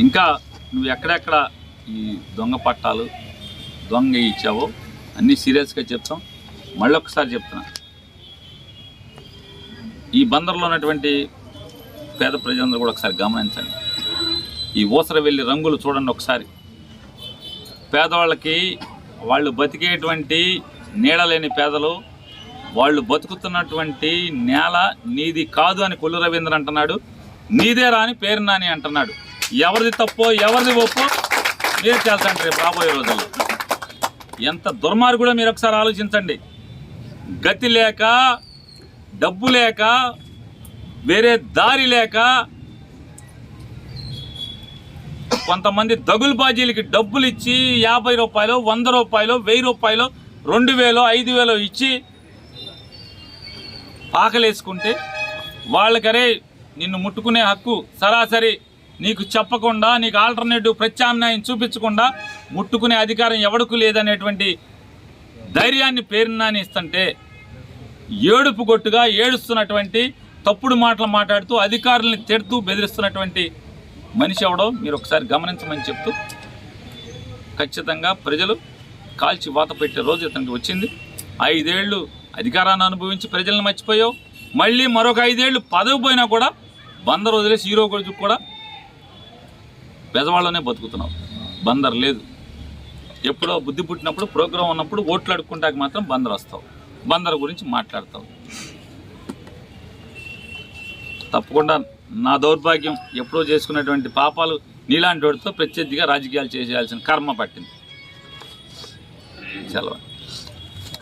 ఇంకా నువ్వు ఎక్కడెక్కడ ఈ దొంగ పట్టాలు దొంగ ఇచ్చావో అన్నీ సీరియస్గా చెప్తాం. మళ్ళీ ఒకసారి చెప్తున్నా. ఈ బందర్లో ఉన్నటువంటి పేద ప్రజలందరూ కూడా ఒకసారి గమనించండి. ఈ ఊసర వెళ్ళి రంగులు చూడండి ఒకసారి. పేదవాళ్ళకి వాళ్ళు బతికేటువంటి నీడలేని పేదలు వాళ్ళు బతుకుతున్నటువంటి నేల నీది కాదు అని కొల్లు రవీంద్ర అంటున్నాడు. నీదే రాని పేరు నాని అంటున్నాడు. ఎవరిది తప్పో ఎవరిది ఒప్పో మీరు చేస్తాంటారు రేపు రాబోయే రోజుల్లో. ఎంత దుర్మార్గుడో మీరు ఒకసారి ఆలోచించండి. గతి లేక డబ్బు లేక వేరే దారి లేక కొంతమంది దగులు బాజీలకి డబ్బులు ఇచ్చి యాభై రూపాయలు వంద రూపాయలు వెయ్యి రూపాయలు రెండు వేలు ఐదు వేలు ఇచ్చి ఆకలేసుకుంటే వాళ్ళకరే నిన్ను ముట్టుకునే హక్కు సరాసరి నీకు చెప్పకుండా నీకు ఆల్టర్నేటివ్ ప్రత్యామ్నాయం చూపించకుండా ముట్టుకునే అధికారం ఎవడకు లేదనేటువంటి ధైర్యాన్ని పేరునాని ఇస్తుంటే ఏడుపు కొట్టుగా ఏడుస్తున్నటువంటి తప్పుడు మాటలు మాట్లాడుతూ అధికారుల్ని తిడుతూ బెదిరిస్తున్నటువంటి మనిషి ఎవడో మీరు ఒకసారి గమనించమని చెప్తూ ఖచ్చితంగా ప్రజలు కాల్చి వాత పెట్టే రోజు ఇతనికి వచ్చింది. ఐదేళ్ళు అధికారాన్ని అనుభవించి ప్రజలను మర్చిపోయావు. మళ్ళీ మరొక ఐదేళ్ళు పదవి పోయినా కూడా వంద వదిలేసి హీరో కొడుకు కూడా పెదవాళ్ళనే బతుకుతున్నావు. బందర్ లేదు. ఎప్పుడో బుద్ధి పుట్టినప్పుడు ప్రోగ్రాం ఉన్నప్పుడు ఓట్లు మాత్రం బందర్ వస్తావు. బందర్ గురించి మాట్లాడతావు. తప్పకుండా నా దౌర్భాగ్యం ఎప్పుడో చేసుకున్నటువంటి పాపాలు నీలాంటి వాడితో ప్రత్యర్థిగా రాజకీయాలు చేసేయాల్సిన కర్మ పట్టింది. సెలవు.